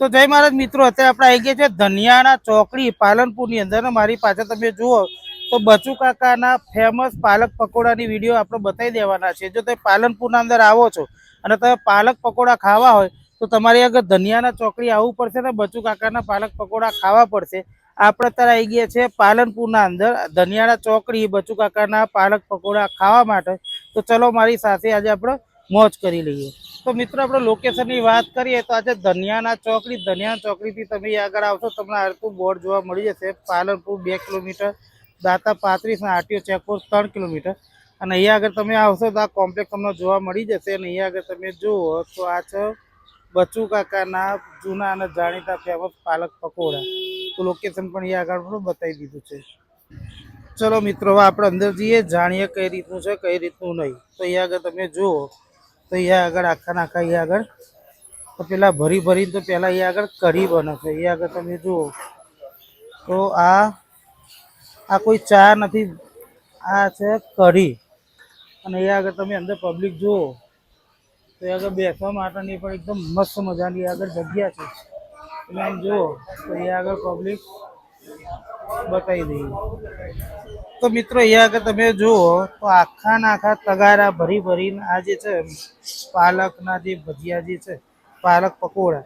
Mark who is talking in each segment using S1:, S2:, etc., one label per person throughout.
S1: તો જય મહારાજ, મિત્રો, અત્યારે આપણે આવી ગયા છે ધનિયાના ચોકડી પાલનપુરની અંદર. મારી પાસે તમે જુઓ તો બચુ કાકાના ફેમસ પાલક પકોડાની વીડિયો આપણે બતાવી દેવાના છે. જો તમે પાલનપુરના અંદર આવો છો અને તમે પાલક પકોડા ખાવા હોય તો તમારે આગળ ધનિયાના ચોકડી આવવું પડશે ને બચુ કાકાના પાલક પકોડા ખાવા પડશે. આપણે અત્યારે આવી ગયા છે પાલનપુરના અંદર. ધનિયાના ચોકડી બચુ કાકાના પાલક પકોડા ખાવા માટે. તો ચલો મારી સાથે આજે આપણે મોજ કરી લઈએ. તો મિત્રો, આપણે લોકેશનની વાત કરીએ તો આજે ધનિયાના ચોકડી ધનિયા ચોકડીથી તમે આગળ આવશો, તમને આરતું બોર્ડ જોવા મળી જશે. પાલનપુર બે કિલોમીટર, દાતા પાંત્રીસ અને આરટીઓ ચેકપોસ્ટ ત્રણ કિલોમીટર. અને અહીંયા આગળ તમે આવશો તો આ કોમ્પ્લેક્સ તમને જોવા મળી જશે અને અહીંયા આગળ તમે જુઓ તો આ છે બચુ કાકાના જૂના અને જાણીતા ફેમસ પાલક પકોડા. તો લોકેશન પણ અહીંયા આગળ પણ બતાવી દીધું છે. ચલો મિત્રો આપણે અંદર જઈએ, જાણીએ કઈ રીતનું છે, કઈ રીતનું નહીં. તો અહીંયા આગળ તમે જુઓ તો અહીંયા આગળ, આખા નાખા એ આગળ. તો પેલા ભરી ભરીને તો પહેલાં એ આગળ કઢી બને છે. અહીંયા આગળ તમે જુઓ. તો આ આ કોઈ ચા નથી. આ છે કઢી. અને અહીંયા આગળ તમે અંદર પબ્લિક જુઓ. તો એ આગળ બેસવા માટેની પણ એકદમ મસ્ત મજાની આગળ જગ્યા છે. તમે આમ જુઓ, તો અહીંયા આગળ પબ્લિક બતાવી દઈએ. તો મિત્રો, અહીંયા આગળ તમે જુઓ તો આખા ના આખા તગારા ભરી ભરીને આ જે છે, પાલકના જે ભજીયા જે છે, પાલક પકોડા,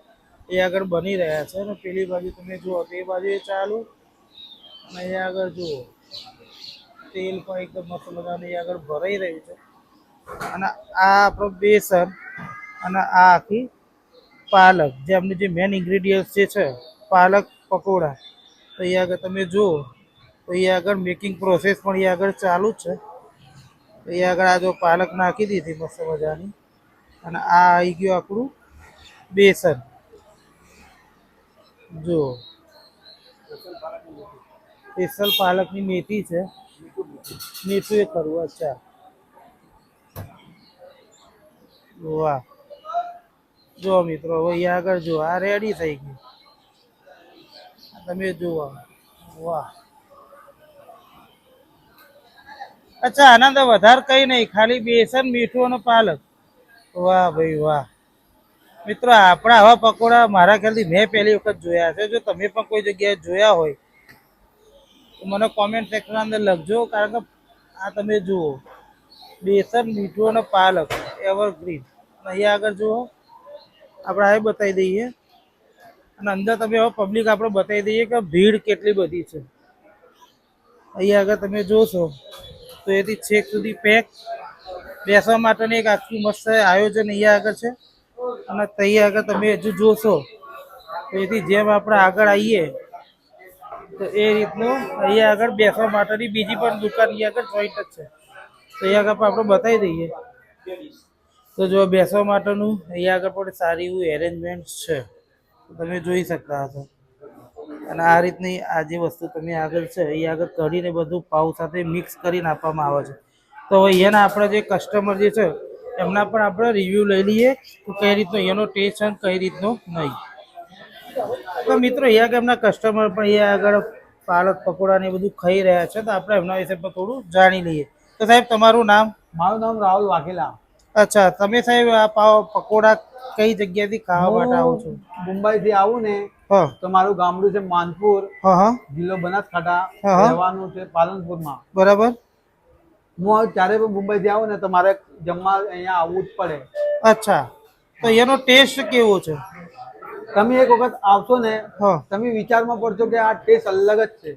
S1: એ આગળ બની રહ્યા છે. અને પેલી બાજુ તમે જુઓ તો બાજુ એ ચાલુ. અને અહીંયા આગળ જુઓ, તેલ પણ એકદમ મસ્ત મજાનું એ આગળ ભરાઈ રહ્યું છે. અને આ આપણો બેસન અને આ આખી પાલક, જે એમની જે મેન ઇન્ગ્રીડિયન્ટ જે છે, પાલક, પકોડા, તો અહીંયા આગળ તમે જુઓ તો અહીંયા આગળ મેકિંગ પ્રોસેસ પણ અહીંયા આગળ ચાલુ જ છે. એ આગળ આ જો પાલક નાખી દીધી મસ્ત મજાની. અને આ આવી ગયું આપણું બેસન. જુઓ સ્પેશિયલ પાલકની મેથી છે. મેથું એ કરવું અચ્છા. વાહ. જો મિત્રો, હવે અહીંયા આગળ જો, આ રેડી થઈ ગયું. તમે જુઓ. વાહ. અચ્છા આનંદ વધારે કઈ નહીં, ખાલી બેસન, મીઠું અને પાલક. વાહ ભાઈ, વાહ. મિત્રો, આપણા આવા પકોડા મારા ખ્યાલથી મેં પહેલી વખત જોયા છે. જો તમે પણ કોઈ જગ્યાએ જોયા હોય, તો મને કોમેન્ટ સેક્શન અંદર લખજો, કારણ કે આ તમે જુઓ. બેસન, મીઠું અને પાલક એવરગ્રીન અહીંયા આગળ જુઓ, આપણે આ બતાવી દઈએ. અને અંદર તમે હવે પબ્લિક આપણે બતાવી દઈએ કે ભીડ કેટલી બધી છે. અહીંયા આગળ તમે જોશો. તો એથી છેક સુધી પેક બેસવા માટેનું એક આખું મસ્ત આયોજન અહીંયા આગળ છે. અને ત્યાં આગળ તમે હજુ જોશો, તો એથી જેમ આપણે આગળ આવીએ, તો એ રીતનું અહીંયા આગળ બેસવા માટેની બીજી પણ દુકાન અહીંયા આગળ જોઈન્ટ જ છે. તો અહીંયા આગળ પણ આપણે બતાવી દઈએ. તો જો બેસવા માટેનું અહીંયા આગળ પણ સારી એવું એરેન્જમેન્ટ છે. તમે જોઈ શકતા હશો. અને આ રીતની આ જે વસ્તુ તમે આગળ છે એ આગળ કઢીને બધું પાઉ સાથે મિક્સ કરીને આપવામાં આવે છે. તો હવે અહીંયાના આપણા જે કસ્ટમર જે છે એમના પણ આપણે રિવ્યૂ લઈ લઈએ કે કઈ રીતનો એનો ટેસ્ટ અને કઈ રીતનો નહીં. તો મિત્રો અહીંયા આગળ એમના કસ્ટમર પણ અહીંયા આગળ પાલક પકોડા ને બધું ખાઈ રહ્યા છે તો આપણે એમના વિશે પણ થોડું જાણી લઈએ. તો સાહેબ તમારું નામ?
S2: મારું નામ રાહુલ વાઘેલા.
S1: અચ્છા તમે સાહેબ આ પાવ પકોડા કઈ જગ્યાથી ખાવા માટે આવો છો?
S2: મુંબઈ થી આવું ને તો મારું ગામડું છે માનપુર જિલ્લો બનાસકાંઠા. રહેવાનું છે પાલનપુરમાં.
S1: બરાબર.
S2: હું ત્યારે પણ મુંબઈ થી આવું ને તો મારે જમવા અહીંયા આવવું જ પડે.
S1: અચ્છા. તો એનો ટેસ્ટ કેવો છે?
S2: તમે એક વખત આવશો ને તમે વિચારમાં પડશો કે આ ટેસ્ટ અલગ જ છે.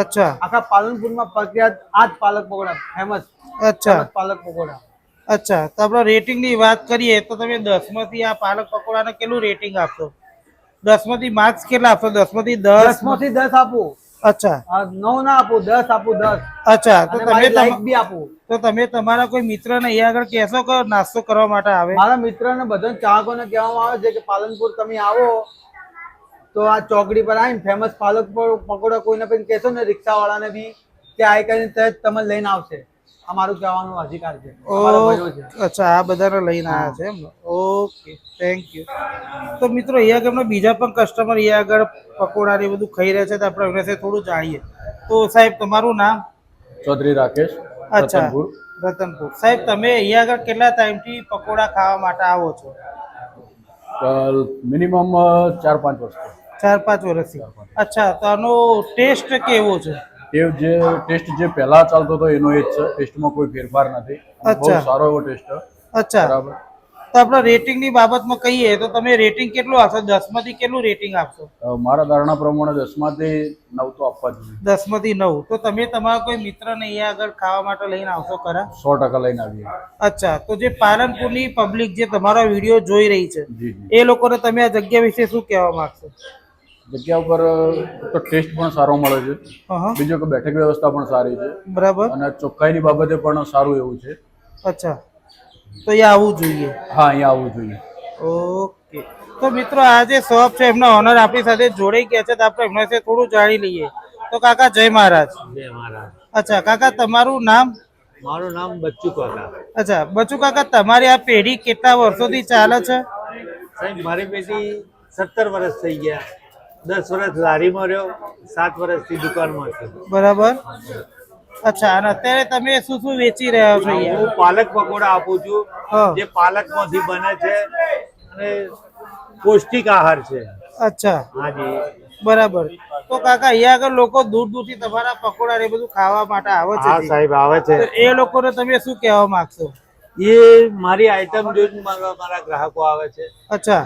S1: અચ્છા.
S2: આખા પાલનપુરમાં પ્રખ્યાત આ જ પાલક પકોડા ફેમસ
S1: અચ્છા.
S2: પાલક પકોડા.
S1: અચ્છા. તો આપણે રેટિંગની વાત કરીએ તો તમે દસમાંથી આ પાલક પકોડાને કેટલું રેટિંગ આપશો? દસમાંથી માર્ક્સ કેટલા આપશો? દસ
S2: દસ? માંથી દસ આપું.
S1: અચ્છા.
S2: નવ ના આપું દસ આપું દસ.
S1: અચ્છા તો તમે
S2: બી આપું.
S1: તો તમે તમારા કોઈ મિત્ર ને અહીંયા આગળ કહેશો કે નાસ્તો કરવા માટે આવે?
S2: મારા મિત્રને બધા ચાહકો ને કહેવામાં આવે છે કે પાલનપુર તમે આવો. તો આ ચોકડી પર આવીને ફેમસ પાલક પકોડા કોઈને પણ કહેશો ને રિક્ષાવાળાને બી કે આ કરીને તરત તમે લઈને આવશે. આ મારું કહેવાનો અધિકાર છે. અમારો
S1: અચ્છા આ બધાને લઈને આવ્યા છે એમ? ઓકે થેન્ક યુ તો મિત્રો અહીંયા આગળ બીજા પણ કસ્ટમર અહીંયા આગળ પકોડા ને એ બધું ખાઈ રહ્યા છે તો આપણે એમના થોડું જાણીએ. તો સાહેબ તમારું નામ?
S3: ચૌધરી રાકેશ
S1: અચ્છા
S3: રતનપુર.
S1: રતનપુર. સાહેબ તમે અહીંયા આગળ કેટલા ટાઈમથી પકોડા ખાવા માટે આવો છો?
S3: મિનિમમ ચાર પાંચ વર્ષ
S1: ચાર પાંચ વર્ષથી. અચ્છા તો આનો ટેસ્ટ કેવો છે?
S3: એ જે ટેસ્ટ જે પહેલા ચાલતો હતો એનો એ જ છે. ટેસ્ટમાં કોઈ ફેરફાર નથી. બહુ સારો એવો ટેસ્ટ
S1: અચ્છા.
S3: બરાબર.
S1: તો આપણે રેટિંગની બાબતમાં કહીએ તો તમે રેટિંગ કેટલું આપશો? દસમાંથી કેટલું રેટિંગ આપશો?
S3: મારા ધારણા પ્રમાણે દસમાંથી નવ તો આપવા જોઈએ.
S1: દસમાંથી નવ. તો તમે તમારા કોઈ મિત્રને અહીંયા આગળ ખાવા માટે લઈને આવશો ખરા?
S3: સો ટકા લઈને આવીએ.
S1: અચ્છા. તો જે પાલનપુરની પબ્લિક જે તમારો વીડિયો જોઈ રહી છે એ લોકોને તમે આ જગ્યા વિશે શું કહેવા માંગશો?
S3: જગ્યા ઉપર તો ટેસ્ટ પણ સારો મળે છે.
S1: બીજો
S3: બીજું કે બેઠક વ્યવસ્થા પણ સારી છે.
S1: બરાબર.
S3: અને ચોખ્ખાઈની બાબતે પણ સારું એવું છે.
S1: અચ્છા. તો અહીંયા આવવું જોઈએ.
S3: હા અહીંયા આવવું જોઈએ.
S1: ઓકે. તો મિત્રો આ જે શોપ છે એમના ઓનર આપણી સાથે જોડાઈ ગયા છે તો આપણે એમના સાથે થોડું જાણી લઈએ. તો કાકા જય મહારાજ.
S4: જય મહારાજ.
S1: અચ્છા કાકા તમારું નામ?
S4: મારું નામ બચ્ચુ કાકા.
S1: અચ્છા બચ્ચુ કાકા તમારી આ પેઢી કેટલા વર્ષોથી ચાલે છે?
S4: સાહેબ મારી પેઢી સત્તર વર્ષ થઈ ગયા. દસ વર્ષ લારીમાં રહ્યો સાત વર્ષથી દુકાનમાં છું.
S1: બરાબર? અચ્છા અને અત્યારે તમે શું શું વેચી રહ્યા છો
S4: હું પાલક પકોડા આપું છું. જે પાલકમાંથી બને છે અને પૌષ્ટિક આહાર છે.
S1: અચ્છા.
S4: હાજી.
S1: બરાબર. તો કાકા અહીંયા આગળ લોકો દૂર દૂરથી તમારા પકોડા ને બધું ખાવા માટે આવે
S4: હા
S1: છે
S4: સાહેબ આવે છે.
S1: એ લોકોને તમે શું કહેવા માંગશો?
S4: એ મારી આઈટમ જોઈને મારા ગ્રાહકો આવે છે.
S1: અચ્છા.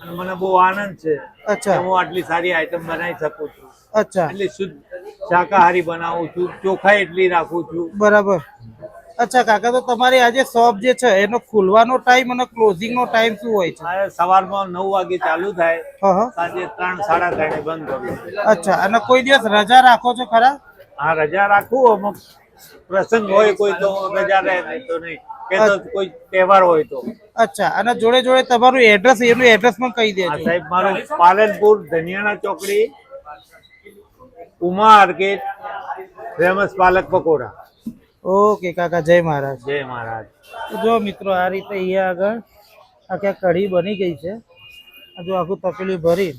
S4: અને મને બહુ આનંદ છે
S1: અચ્છા.
S4: હું આટલી સારી આઈટમ બનાવી શકું છું.
S1: અચ્છા.
S4: એટલે શુદ્ધ શાકાહારી બનાવું છું ચોખાઈ એટલી રાખું છું.
S1: બરાબર. અચ્છા કાકા તો તમારી આજે શોપ જે છે એનો ખુલવાનો ટાઈમ અને ક્લોઝિંગ નો ટાઈમ શું હોય છે?
S4: સવારમાં નવ વાગે ચાલુ થાય. સાંજે ત્રણ સાડા ત્રણે બંધ કરું
S1: અચ્છા અને કોઈ દિવસ રજા રાખો છો ખરા?
S4: હા રજા રાખું અમુક પ્રસંગ હોય કોઈ તો રજા રહે નહીં તો નહીં. કે કોઈ તહેવાર હોય તો.
S1: અચ્છા અને જોડે જોડે તમારું એડ્રેસ એનું એડ્રેસ પણ કહી દેજો.
S4: સાહેબ મારું પાલનપુર ધનિયાણા ચોકડી ઉમા આર્કેટ ફેમસ પાલક પકોડા.
S1: ઓકે કાકા જય મહારાજ.
S4: જય મહારાજ.
S1: તો જો મિત્રો આ રીતે અહીંયા આગળ આખી કઢી બની ગઈ છે. જો આખું તપેલું ભરી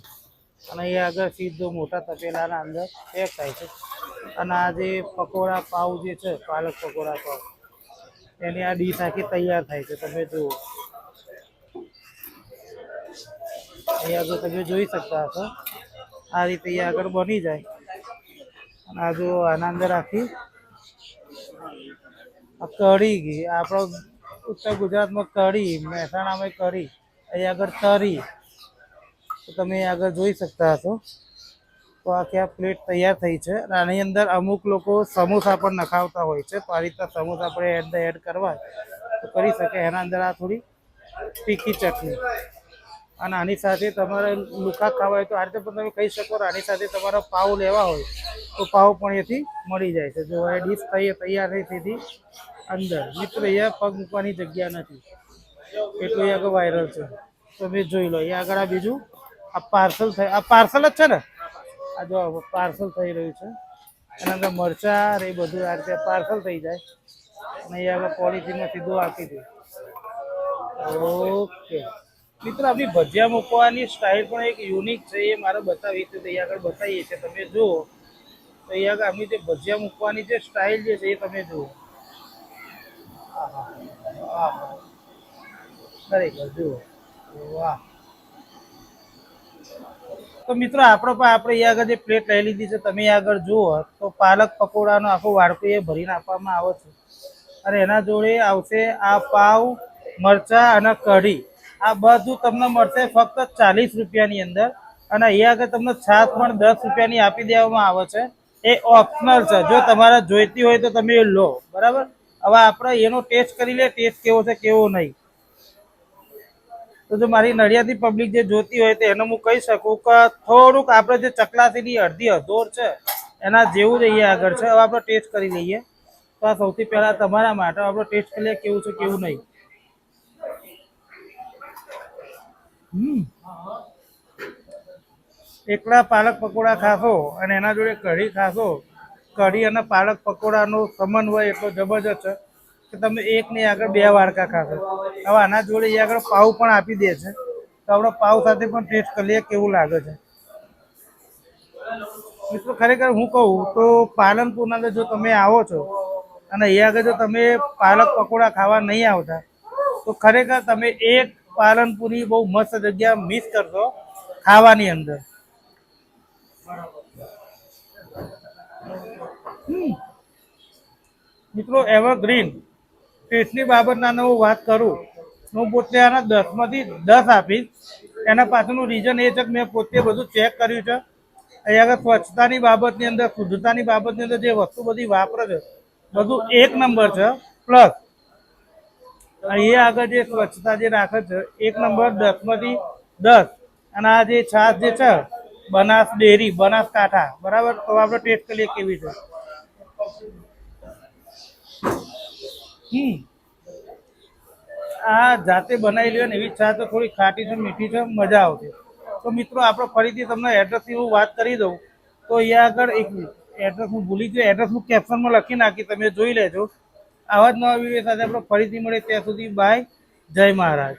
S1: અને અહીંયા આગળ સીધો મોટા તપેલાના અંદર પેક થાય છે. અને આ જે પકોડા પાવ જે છે પાલક પકોડા પાવ એની આ ડીશ આખી તૈયાર થાય છે, તમે જુઓ. અહીંયા આગળ તમે જોઈ શકતા હશો. આ રીતે આગળ બની જાય. અને આ જો આના અંદર આખી કઢી ગઈ. આપણો ઉત્તર ગુજરાતમાં કઢી, મહેસાણામાં કઢી, અહીંયા આગળ તરી. તો તમે આગળ જોઈ શકતા હશો. તો આખી આ પ્લેટ તૈયાર થઈ છે અને આની અંદર અમુક લોકો સમોસા પણ નખાવતા હોય છે. તો આ રીતના સમોસા આપણે એડ એડ કરવા તો કરી શકે. એના અંદર આ થોડી તીખી ચટણી. અને આની સાથે તમારે લુકા ખાવા હોય તો આ રીતે પણ તમે કહી શકો આની સાથે તમારા પાવ લેવા હોય તો પાવ પણ એથી મળી જાય છે. જો એ ડીશ થઈ તૈયાર થઈ તેથી અંદર. મિત્ર, અહીંયા પગ મૂકવાની જગ્યા નથી. એટલું અહીંયા વાયરલ છે. તમે જોઈ લો. અહીંયા આગળ આ બીજું આ પાર્સલ થાય આ પાર્સલ જ છે ને? આ જો પાર્સલ થઈ રહ્યું છે. એના અંદર મરચાં એ બધું આ રીતે પાર્સલ થઈ જાય. અને અહીંયા આગળ પોલિથીનમાં સીધું આપી દે. ઓકે. મિત્રો, આપણી ભજીયા મૂકવાની સ્ટાઇલ પણ એક યુનિક છે, એ મારે બતાવી તો અહીંયા આગળ બતાવીએ છીએ. તમે જુઓ. તો અહીંયા આગળ આપણી જે ભજીયા મૂકવાની જે સ્ટાઇલ જે છે, એ તમે જુઓ. ખરેખર જુઓ. વાહ. તો મિત્રો આપણો પણ આપણે અહીંયા આગળ જે પ્લેટ લઈ લીધી છે, તમે આગળ જુઓ. તો પાલક પકોડાનો આખો વાડકો એ ભરીને આપવામાં આવે છે. અને એના જોડે આવશે આ પાવ મરચા અને કઢી. આ બધું તમને મળશે ફક્ત ચાલીસ રૂપિયાની અંદર. અને અહીંયા આગળ તમને છાશ પણ દસ રૂપિયાની આપી દેવામાં આવે છે. એ ઓપ્શનલ છે. જો તમારે જોઈતી હોય તો તમે એ લો. બરાબર? હવે આપણે એનો ટેસ્ટ કરી લે ટેસ્ટ કેવો છે, કેવો નહીં. તો જો મારી નડિયાદની પબ્લિક જે જોતી હોય તો એને હું કહી શકું કે થોડુંક આપણે જે ચકલાસીની અડધી અધોર છે, એના જેવું જ અહીંયા આગળ છે. હવે આપણે ટેસ્ટ કરી લઈએ. તો આ સૌથી પહેલાં તમારા માટે આપણે ટેસ્ટ કરી લઈએ કેવું છે, કેવું નહીં. હમ. એકલા પાલક પકોડા ખાશો અને એના જોડે કઢી ખાશો. કઢી અને પાલક પકોડાનો સમન્વય એટલો જબરજસ્ત છે. કે તમે એક નહીં આગળ બે વાડકા ખાશો હવે આના જોડે એ આગળ પાવ પણ આપી દે છે. તો આપણે પાઉ સાથે પણ ટેસ્ટ કરી લઈએ, કેવું લાગે છે. મિત્રો, ખરેખર હું કહું તો પાલનપુરના અંદર જો તમે આવો છો અને અહીંયા આગળ જો તમે પાલક પકોડા ખાવા નહીં આવતા, તો ખરેખર તમે એક પાલનપુરી બહુ મસ્ત જગ્યા મિસ કરશો ખાવાની અંદર. મિત્રો એવરગ્રીન ટેસ્ટની બાબતના હું વાત કરું, હું પોતે આના દસમાંથી દસ આપીશ. એના પાછળનું રીઝન એ છે કે મેં પોતે બધું ચેક કર્યું છે. અહીંયા આગળ સ્વચ્છતાની બાબતની અંદર, શુદ્ધતાની બાબતની અંદર જે વસ્તુ બધી વાપરે છે, બધું એક નંબર છે. પ્લસ અહીંયા આગળ જે સ્વચ્છતા જે રાખે છે, એક નંબર દસમાંથી દસ. અને આ જે છાશ જે છે, બનાસ ડેરી બનાસકાંઠા બરાબર? તો આપણે ટેસ્ટ કરીએ કેવી છે. આ જાતે બનાવી લ્યો ને એવી ચા તો થોડી ખાટી છે, મીઠી છે, મજા આવશે. તો મિત્રો, આપણે ફરીથી તમને એડ્રેસની હું વાત કરી દઉં. તો અહીંયા આગળ એક એડ્રેસ હું ભૂલી ગયો. એડ્રેસ હું કેપ્શનમાં લખી નાખી, તમે જોઈ લેજો. આવા જ નવા વીડિયો સાથે આપણે ફરીથી મળે ત્યાં સુધી બાય જય મહારાજ.